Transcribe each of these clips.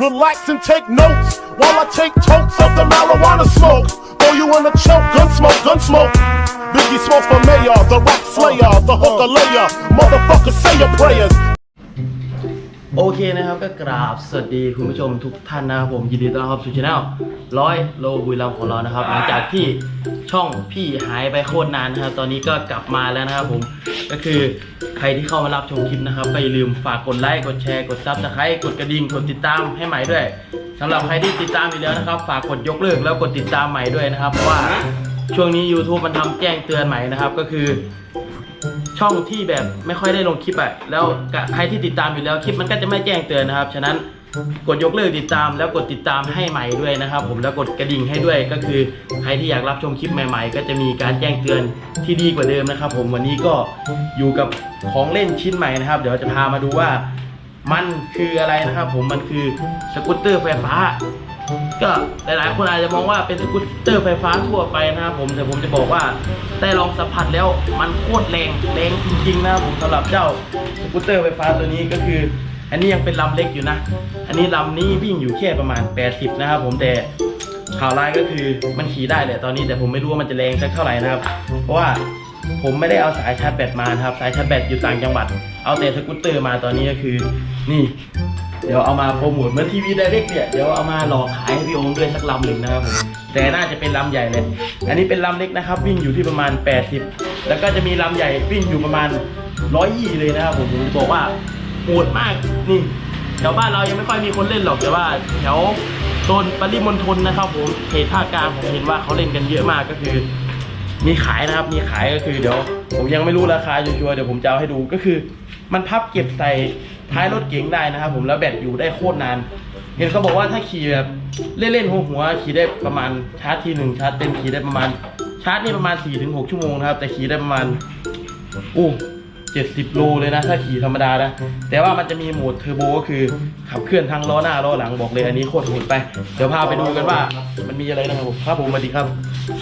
relax and take notes while I take totes of the marijuana smoke. Throw you in a choke, gun smoke, gun smoke. Biggie smokes for mayor, the rap slayer, the hooker layer. Motherfucker, say your prayers. โอเคนะครับก็กราบสวัสดีคุณผู้ชมทุกท่านนะครับผมยินดีต้อนรับสู่ช anel ร้อยโลบุรีรัมย์ของเรานะครับ หลังจากที่ช่องพี่หายไปโคตรนานนะครับ ตอนนี้ก็กลับมาแล้วนะครับผมก็คือใครที่เข้ามารับชมคลิปนะครับก็อย่าลืมฝากกดไลค์กดแชร์กดซับสไครต์กดกระดิ่งกดติดตามให้ใหม่ด้วยสำหรับใครที่ติดตามอยู่แล้วนะครับ ฝากกดยกเลิกแล้วกดติดตามใหม่ด้วยนะครับเพราะว่าช่วงนี้ YouTube มันทำแจ้งเตือนใหม่นะครับ ก็คือ ช่องที่แบบไม่ค่อยได้ลงคลิปอะแล้วใครที่ติดตามอยู่แล้วคลิปมันก็จะไม่แจ้งเตือนนะครับ ฉะนั้นกดยกเลิกติดตามแล้วกดติดตามให้ใหม่ด้วยนะครับ ผมแล้วกดกระดิ่งให้ด้วยก็คือใครที่อยากรับชมคลิปใหม่ ๆ ก็จะมีการแจ้งเตือนที่ดีกว่าเดิมนะครับ ผมวันนี้ก็อยู่กับของเล่นชิ้นใหม่นะครับ เดี๋ยวจะพามาดูว่ามันคืออะไรนะครับ ผมมันคือสกูตเตอร์ไฟฟ้า ก็หลายๆ คนอาจจะมองว่าเป็นสกูตเตอร์ไฟฟ้าทั่วไปนะครับผมแต่ผมจะบอกว่าได้ลองสัมผัสแล้วมันโคตรแรงแรงจริงๆนะครับผมสำหรับเจ้าสกูตเตอร์ไฟฟ้าตัวนี้ก็คือ อันนี้ยังเป็นลำเล็กอยู่นะ อันนี้ลำนี้วิ่งอยู่แค่ประมาณ 80 นะครับผมแต่ข่าวร้ายก็คือมันขี่ได้แหละตอนนี้แต่ผมไม่รู้ว่ามันจะแรงสักเท่าไหร่นะครับ เพราะว่าผมไม่ได้เอาสายชาร์จแบตมาครับ สายชาร์จแบตอยู่ต่างจังหวัด เอาแต่สกูตเตอร์มาตอนนี้ก็คือ นี่ เดี๋ยวเอามาโปรโมทเหมือนทีวีไดเรกเนี่ยเดี๋ยวเอามาหลอกขายให้พี่โอมด้วยสักลำหนึ่งนะครับผมแต่น่าจะเป็นลำใหญ่เลย อันนี้เป็นลำเล็กนะครับ วิ่งอยู่ที่ประมาณ 80 แล้วก็จะมีลำใหญ่วิ่งอยู่ประมาณ120เลยนะครับผมผมจะบอกว่าโหดมากนี่แถวบ้านเรายังไม่ค่อยมีคนเล่นหรอกแต่ว่าแถวโซนปริมณฑลนะครับผมเขตภาคกลางผมเห็นว่าเขาเล่นกันเยอะมากก็คือ มีขายนะครับมีขายก็คือเดี๋ยว ผมยังไม่รู้ราคาชัวร์เดี๋ยวผมจะเอาให้ดูก็คือ มันพับเก็บใส่ ท้ายรถเก๋งได้นะครับผมแล้วแบตอยู่ได้โคตรนาน เห็นเขาบอกว่าถ้าขี่แบบเล่นๆหัวหัวขี่ได้ประมาณชาร์จทีหนึ่งชาร์จเต็มขี่ได้ประมาณ ชาร์จนี่ประมาณ4-6ถึงชั่วโมงนะครับแต่ขี่ได้ประมาณอู้เจ็ดสิบโลเลยนะถ้าขี่ธรรมดานะ แต่ว่ามันจะมีโหมดเทอร์โบก็คือขับเคลื่อนทั้งล้อหน้าล้อหลังบอกเลยอันนี้โคตรโหดไป เดี๋ยวพาไปดูกันว่ามันมีอะไรนะครับผมครับผมสวัสดีครับ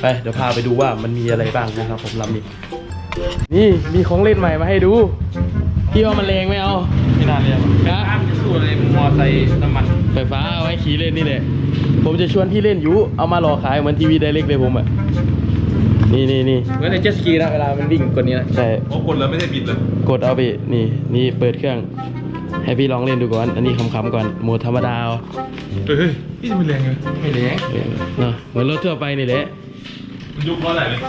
ไปเดี๋ยวพาไปดูว่ามันมีอะไรบ้างนะครับผมลำนี้นี่มีของเล่นใหม่มาให้ดูพี่ว่ามันแรงไหมเอา นานเลยครับข้ามจะสู้อะไรมอไซค์น้ำมัน ไฟฟ้าเอาไว้ขี่เล่นนี่แหละ ผมจะชวนพี่เล่นอยู่เอามาหลอกขายเหมือนทีวีไดเรกเลยผมอะ นี่นี่นี่เหมือนในเจ็ตสกีนะเวลามันวิ่งกว่านี้นะใช่ โอ้กดแล้วไม่ได้บิดเลยกดเอาไปนี่นี่เปิดเครื่อง ให้พี่ลองเล่นดูก่อน อันนี้ขำๆก่อนโหมดธรรมดาเอาเฮ้ยพี่จะเป็นแรงไงไม่แรงเออเนาะเหมือนรถทั่วไปนี่แหละมันยุบเพราะอะไรเลย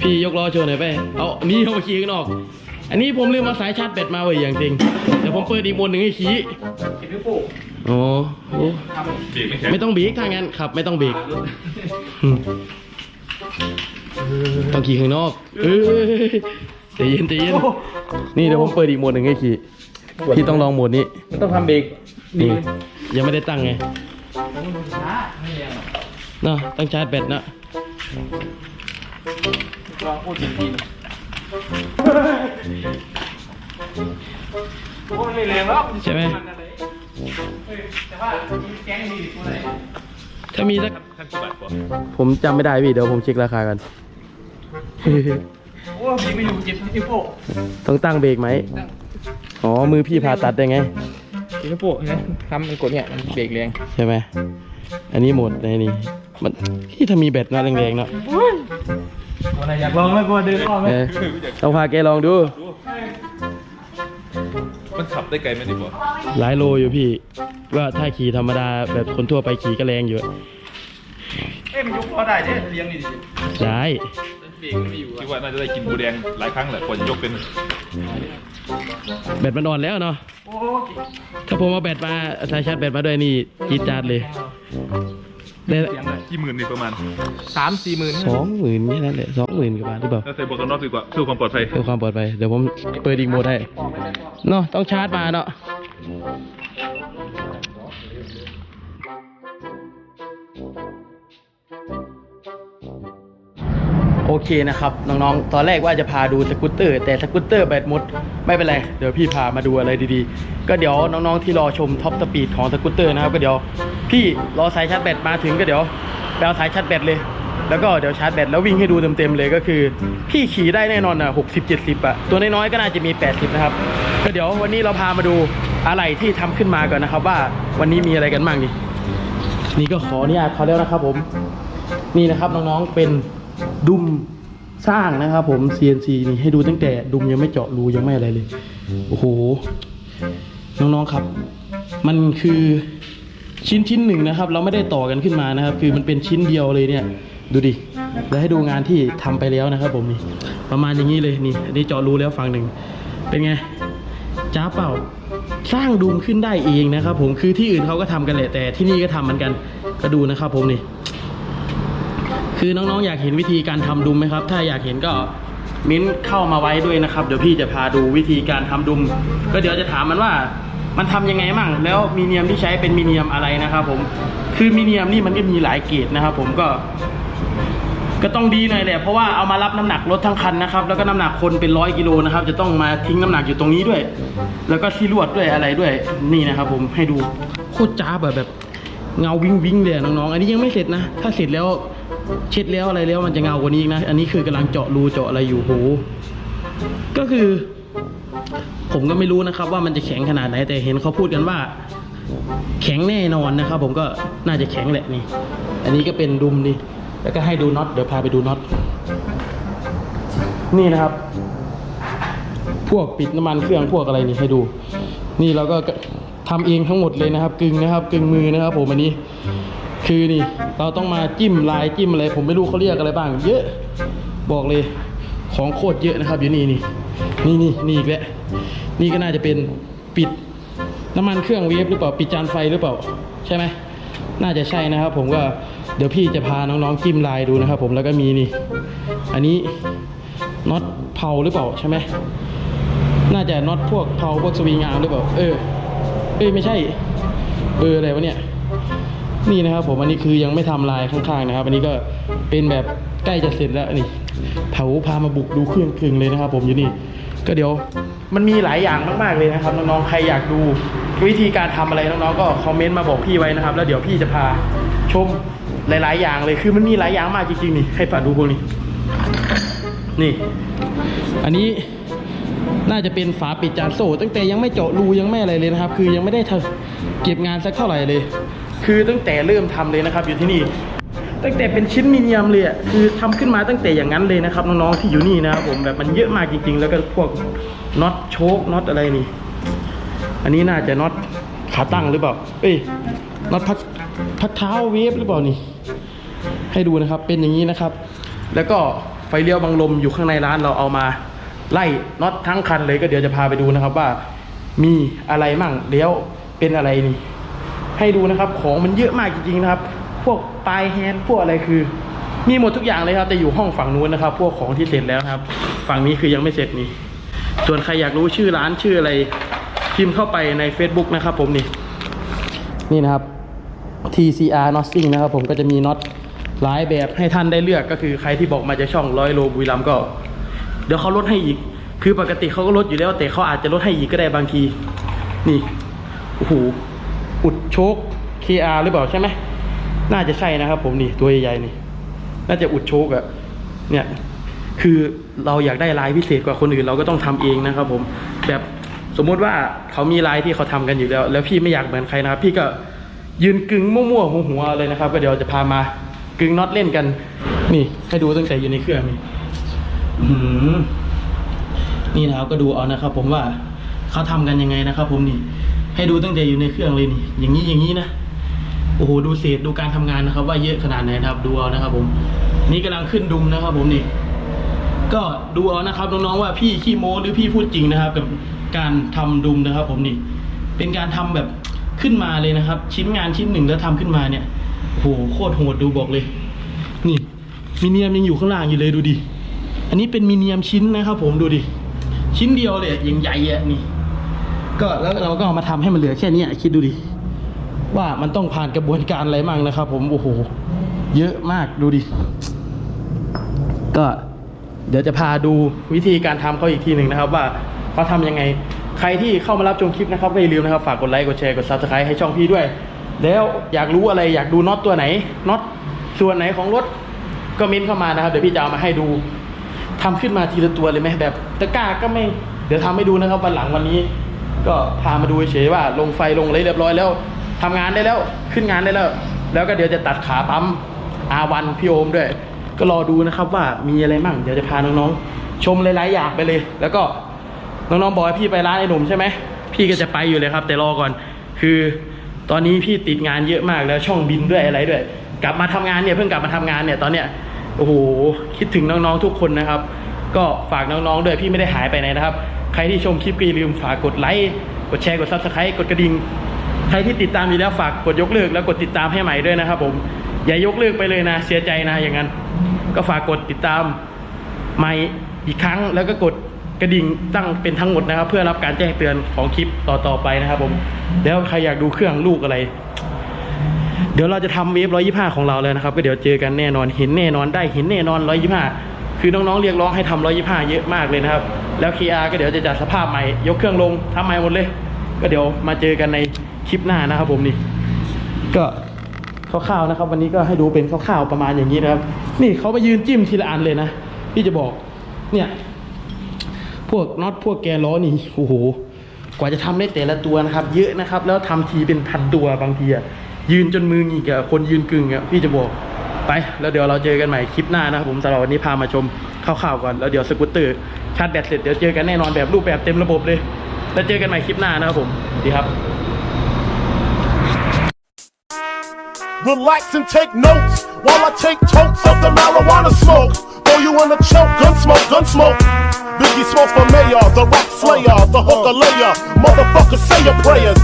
พี่ยกล้อโชว์หน่อยไป เอา นี่เอามาขี่ข้างนอก อันนี้ผมลืมมาสายชาร์จแบตมาไว้อย่างจริงเดี๋ยวผมเปิดอีกโหมดหนึ่งให้ขี่เห็นไหมปุ๊อ๋อโอ้เบรกไม่แข็งไม่ต้องเบรกถ้างั้นขับ ไม่ต้องเบรกอืมต้องขี่ข้างนอกเอ้ยใจเย็นใจเย็นนี่เดี๋ยวผมเปิดอีกโหมดหนึ่งให้ขี่พี่ต้องลองโหมดนี้มันต้องทำเบรกนี่ยังไม่ได้ตั้งไงช้าไม่แรงหรอกเนาะต้องชาร์จแบตนะลองพูดจริงๆ โอ้มันไม่แรงหรอกใช่ไหมแต่ว่าแก๊งมีตัวไหนถ้ามีสักขั้นกี่บาทกว่าผมจำไม่ได้พี่เดี๋ยวผมเช็คราคากัน โอ้ยิงไม่อยู่เจ็บที่โป้ต้องตั้งเบรกไหม อ๋อ มือพี่ผ่าตัดได้ไงที่โป้เห็นไหมทำมันกดเนี่ยมันเบรกแรงใช่ไหม อันนี้โหมดในนี่ มันที่ถ้ามีแบตนะแรงๆเนาะ ตัวไหนอยากลองไหมกลัวเดินอ้อมไหมเออต้องพาแกลองดู มันขับได้ไกลไหมดีกว่าหลายโลอยู่พี่ ว่าถ้าขี่ธรรมดาแบบคนทั่วไปขี่ก็แรงอยู่เอ้ยมันยกล้อได้เนี่ยเลี้ยงดิได้เบรกไม่อยู่คิดว่าน่าจะได้กินบูแดงหลายครั้งแหละกว่าจะยกเป็นแบตมันอ่อนแล้วเนาะโอ้ถ้าผมเอาแบตมาสายชาร์จแบตมาด้วยนี่จี๊ดจาดเลย ได้เสียงเลยกี่หมื่นนี่ประมาณสามสี่หมื่นสองหมื่นแค่นั้นแหละสองหมื่นกว่าบาทหรือเปล่าถ้าใส่บวกกันน็อกดีกว่าเพื่อความปลอดภัยเพื่อความปลอดภัยเดี๋ยวผมเปิดอีกโหมดให้เนาะต้องชาร์จมาเนาะ โอเคนะครับน้องๆ ตอนแรกว่าจะพาดูสกูตเตอร์ แต่สกูตเตอร์แบตหมดไม่เป็นไร เดี๋ยวพี่พามาดูอะไรดีๆ ก็เดี๋ยวน้องๆที่รอชมท็อปสปีดของสกูตเตอร์นะครับก็เดี๋ยวพี่รอสายชาร์จแบตมาถึงก็เดี๋ยวไปเอาสายชาร์จแบตเลย แล้วก็เดี๋ยวชาร์จแบตแล้ววิ่งให้ดูเต็มๆเลยก็คือ พี่ขี่ได้แน่นอนอะหกสิบเจ็ดสิบอะตัวน้อยๆก็น่าจะมี 80 นะครับก็เดี๋ยววันนี้เราพามาดูอะไรที่ทำขึ้นมาก่อนนะครับ ว่าวันนี้มีอะไรกันบ้างนี่นี่ก็ขออนุญาตเขาแล้วนะครับผมนี่นะครับน้องๆเป็น ดุมสร้างนะครับผม CNC นี่ให้ดูตั้งแต่ดุมยังไม่เจาะรูยังไม่อะไรเลย โอ้โห น้องๆครับ มันคือชิ้นชิ้นหนึ่งนะครับ เราไม่ได้ต่อกันขึ้นมานะครับ คือมันเป็นชิ้นเดียวเลยเนี่ย ดูดิแล้วให้ดูงานที่ทำไปแล้วนะครับ ผมนี่ประมาณอย่างนี้เลยนี่อันนี้เจาะรูแล้วฝั่งหนึ่งเป็นไงจ้าเปล่าสร้างดุมขึ้นได้เองนะครับ ผมคือที่อื่นเขาก็ทำกันแหละแต่ที่นี่ก็ทำเหมือนกันก็ดูนะครับ ผมนี่ คือน้องๆอยากเห็นวิธีการทำดุมไหมครับ ถ้าอยากเห็นก็มิ้นเข้ามาไว้ด้วยนะครับ เดี๋ยวพี่จะพาดูวิธีการทำดุม ก็เดี๋ยวจะถามมันว่ามันทำยังไงมั่งแล้วมีเนียมที่ใช้เป็นมีเนียมอะไรนะครับ ผมคือมีเนียมนี่มันก็มีหลายเกรดนะครับ ผมก็ ก็ต้องดีหน่อยแหละเพราะว่าเอามารับน้ำหนักรถทั้งคันนะครับ แล้วก็น้ำหนักคนเป็นร้อยกิโลนะครับ จะต้องมาทิ้งน้ำหนักอยู่ตรงนี้ด้วย แล้วก็ที่ลวดด้วยอะไรด้วยนี่นะครับ ผมให้ดูโคตรจ้าแบบแบบเงาวิงวิงเลยน้องๆ อันนี้ยังไม่เสร็จนะ ถ้าเสร็จแล้ว ช็ดแล้วอะไรแล้วมันจะเงากว่านี้อีกนะ อันนี้คือกำลังเจาะรูเจาะอะไรอยู่โหก็คือ ผมก็ไม่รู้นะครับ ว่ามันจะแข็งขนาดไหนแต่เห็นเขาพูดกันว่า แข็งแน่นอนนะครับ ผมก็น่าจะแข็งแหละนี่ อันนี้ก็เป็นดุมนี่แล้วก็ให้ดูน็อตเดี๋ยวพาไปดูน็อตนี่นะครับ พวกปิดน้ำมันเครื่องพวกอะไรนี่ให้ดู นี่เราก็ทำเองทั้งหมดเลยนะครับ กึ่งนะครับ กึ่งมือนะครับ ผมอันนี้ คือนี่เราต้องมาจิ้มลายจิ้มอะไรผมไม่รู้เขาเรียกอะไรบ้าง เยอะบอกเลยของโคตรเยอะนะครับอยู่นี่นี่นี่นี่นี่อีกแล้วนี่ก็น่าจะเป็นปิดน้ำมันเครื่องเวฟหรือเปล่าปิดจานไฟหรือเปล่าใช่ไหมน่าจะใช่นะครับผมก็เดี๋ยวพี่จะพาน้องๆจิ้มลายดูนะครับ ผมแล้วก็มีนี่ อันนี้น็อตเผาหรือเปล่าใช่ไหมน่าจะน็อตพวกเผาพวกสวิงอาร์มหรือเปล่าเออเอ้ยไม่ใช่เบอร์อะไรวะเนี่ย นี่นะครับผมอันนี้คือยังไม่ทำลายข้างๆนะครับ อันนี้ก็เป็นแบบใกล้จะเสร็จแล้วนี่เผาพามาบุกดูเครื่องกลึงเลยนะครับ ผมอยู่นี่ก็เดี๋ยวมันมีหลายอย่างมากๆเลยนะครับน้องๆใครอยากดูวิธีการทำอะไรน้องๆก็คอมเมนต์มาบอกพี่ไว้นะครับ แล้วเดี๋ยวพี่จะพาชมหลาย ๆ อย่างเลยคือมันมีหลายอย่างมากจริงๆนี่ให้ป่าดูพวกนี้นี่ อันนี้น่าจะเป็นฝาปิดจานโซ่ตั้งแต่ยังไม่เจาะรูยังไม่อะไรเลยนะครับ คือยังไม่ได้เก็บงานสักเท่าไหร่เลย คือตั้งแต่เริ่มทำเลยนะครับ อยู่ที่นี่ตั้งแต่เป็นชิ้นมีเนียมเลยอะคือทำขึ้นมาตั้งแต่อย่างนั้นเลยนะครับน้องๆที่อยู่นี่นะครับผมแบบมันเยอะมากจริง ๆ แล้วก็พวกน็อตโชคน็อตอะไรนี่ อันนี้น่าจะน็อตขาตั้งหรือเปล่าเอ้ยน็อตพักพักเท้าเวฟหรือเปล่านี่ ให้ดูนะครับเป็นอย่างนี้นะครับ แล้วก็ไฟเลี้ยวบังลมอยู่ข้างในร้านเราเอามาไล่น็อตทั้งคันเลยก็เดี๋ยวจะพาไปดูนะครับว่า มีอะไรมั่งเลี้ยวเป็นอะไรนี่ ให้ดูนะครับ ของมันเยอะมากจริงๆนะครับ พวกปลายแฮนด์พวกอะไรคือ มีหมดทุกอย่างเลยครับ แต่อยู่ห้องฝั่งนู้นนะครับ พวกของที่เสร็จแล้วครับ ฝั่งนี้คือยังไม่เสร็จนี่ ส่วนใครอยากรู้ชื่อร้านชื่ออะไรพิมพ์เข้าไปใน Facebook นะครับ ผมนี่ นี่นะครับ TCR Nothing นะครับ ผมก็จะมีน็อตหลายแบบให้ท่านได้เลือกก็คือใครที่บอกมาจากช่องร้อยโลบุรีรัมก็ เดี๋ยวเขาลดให้อีก คือปกติเขาก็ลดอยู่แล้วแต่เขาอาจจะลดให้อีกก็ได้บางที นี่โอ้โห อุดโชค KR หรือเปล่าใช่ไหมน่าจะใช่นะครับ ผมนี่ตัวใหญ่ๆนี่ น่าจะอุดโชคอะเนี่ย คือเราอยากได้ลายพิเศษกว่าคนอื่นเราก็ต้องทำเองนะครับ ผมแบบสมมุติว่าเขามีลายที่เขาทำกันอยู่แล้ว แล้วพี่ไม่อยากเหมือนใครนะครับ พี่ก็ยืนกึ่งมั่วๆหัวๆเลยนะครับ ก็เดี๋ยวจะพามากึ่งน็อตเล่นกัน นี่ให้ดูตั้งแต่อยู่ในเครื่องนี่นี่นะครับก็ดูเอานะครับ ผมว่าเขาทำกันยังไงนะครับ ผมนี่ ให้ดูตั้งแต่อยู่ในเครื่องเลยนี่ อย่างนี้อย่างนี้นะ โอ้โห ดูเศษดูการทำงานนะครับ ว่าเยอะขนาดไหนนะครับ ดูเอานะครับผม นี่กำลังขึ้นดุมนะครับ ผมนี่ ก็ดูเอานะครับน้องๆว่าพี่ขี้โม้หรือพี่พูดจริงนะครับ กับการทำดุมนะครับ ผมนี่ เป็นการทำแบบขึ้นมาเลยนะครับ ชิ้นงานชิ้นหนึ่งแล้วทำขึ้นมาเนี่ยโอ้โหโคตรโหดดูบอกเลย นี่มีเนียมยังอยู่ข้างล่างอยู่เลยดูดิ อันนี้เป็นมีเนียมชิ้นนะครับ ผมดูดิ ชิ้นเดียวเลยยังใหญ่อะนี่ ก็แล้วเราก็เอามาทำให้มันเหลือแค่นี้คิดดูดิว่ามันต้องผ่านกระบวนการอะไรมั่งนะครับ ผมโอ้โห เยอะมากดูดิ ก็เดี๋ยวจะพาดูวิธีการทำเขาอีกทีหนึ่งนะครับ ว่าเขาทำยังไง ใครที่เข้ามารับชมคลิปนะครับก็อย่าลืมนะครับ ฝากกดไลค์กดแชร์กดซับสไครต์ให้ช่องพี่ด้วย แล้วอยากรู้อะไรอยากดูน็อตตัวไหนน็อตส่วนไหนของรถก็เม้นเข้ามานะครับเดี๋ยวพี่จะเอามาให้ดูทำขึ้นมาทีละตัวเลยไหมแบบตะกร้าก็ไม่เดี๋ยวทำให้ดูนะครับวันหลังวันนี้ ก็พามาดูเฉยว่าลงไฟลงอะไรเรียบร้อยแล้วทำงานได้แล้วขึ้นงานได้แล้ว แล้วก็เดี๋ยวจะตัดขาปั๊มอาวันพี่โอมด้วย ก็รอดูนะครับว่ามีอะไรมั่งเดี๋ยวจะพาน้องๆ ชมหลายๆอย่างไปเลย แล้วก็น้องๆบอกให้พี่ไปร้านไอ้หนุ่มใช่ไหมพี่ก็จะไปอยู่เลยครับ แต่รอก่อนคือตอนนี้พี่ติดงานเยอะมากแล้วช่องบินด้วยอะไรด้วย กลับมาทำงานเนี่ยเพิ่งกลับมาทำงานเนี่ยตอนเนี้ยโอ้โหคิดถึงน้องๆทุกคนนะครับ ก็ฝากน้องๆด้วยพี่ไม่ได้หายไปไหนนะครับ ใครที่ชมคลิปก็อย่าลืมฝากกดไลค์ กดแชร์ กดซับสไครต์กดกระดิ่ง ใครที่ติดตามอยู่แล้วฝากกดยกเลิกแล้วกดติดตามให้ใหม่ด้วยนะครับผม อย่ายกเลิกไปเลยนะ เสียใจนะอย่างนั้น ก็ฝากกดติดตามใหม่อีกครั้งแล้วก็กดกระดิ่งตั้งเป็นทั้งหมดนะครับ เพื่อรับการแจ้งเตือนของคลิปต่อๆไปนะครับผม แล้วใครอยากดูเครื่องลูกอะไร เดี๋ยวเราจะทำเวฟร้อยยี่ห้าของเราแล้วนะครับ ก็เดี๋ยวเจอกันแน่นอนเห็นแน่นอนได้เห็นแน่นอนร้อยยี่ห้าคือน้องๆเรียกร้องให้ทำร้อยยี่ห้าเยอะมากเลยนะครับ แล้วคีอาร์ก็เดี๋ยวจะจัดสภาพใหม่ ยกเครื่องลงทำใหม่หมดเลย ก็เดี๋ยวมาเจอกันในคลิปหน้านะครับผมนี่ ก็คร่าวๆนะครับ วันนี้ก็ให้ดูเป็นคร่าวๆประมาณอย่างนี้นะครับ นี่เขาไปยืนจิ้มทีละอันเลยนะพี่จะบอกเนี่ยพวกน็อตพวกแกนล้อนี่โอ้โหกว่าจะทำได้แต่ละตัวนะครับ เยอะนะครับ แล้วทำทีเป็นพันตัวบางทีอะยืนจนมือหงิกอะคนยืนกึ่งอะพี่จะบอก ไปแล้วเดี๋ยวเราเจอกันใหม่คลิปหน้านะครับผมสำหรับวันนี้พามาชมคร่าวๆก่อนแล้วเดี๋ยวสกูตเตอร์ชาร์จแบตเสร็จเดี๋ยวเจอกันแน่นอนแบบรูปแบบเต็มระบบเลย แล้วเจอกันใหม่คลิปหน้านะครับผมดีครับ Relax and take notes while I take totes of the marijuana smoke. Throw you in a choke, gun smoke, gun smoke. Biggie smoke for mayor, the rap slayer, the hooker layer. Motherfucker, say your prayers.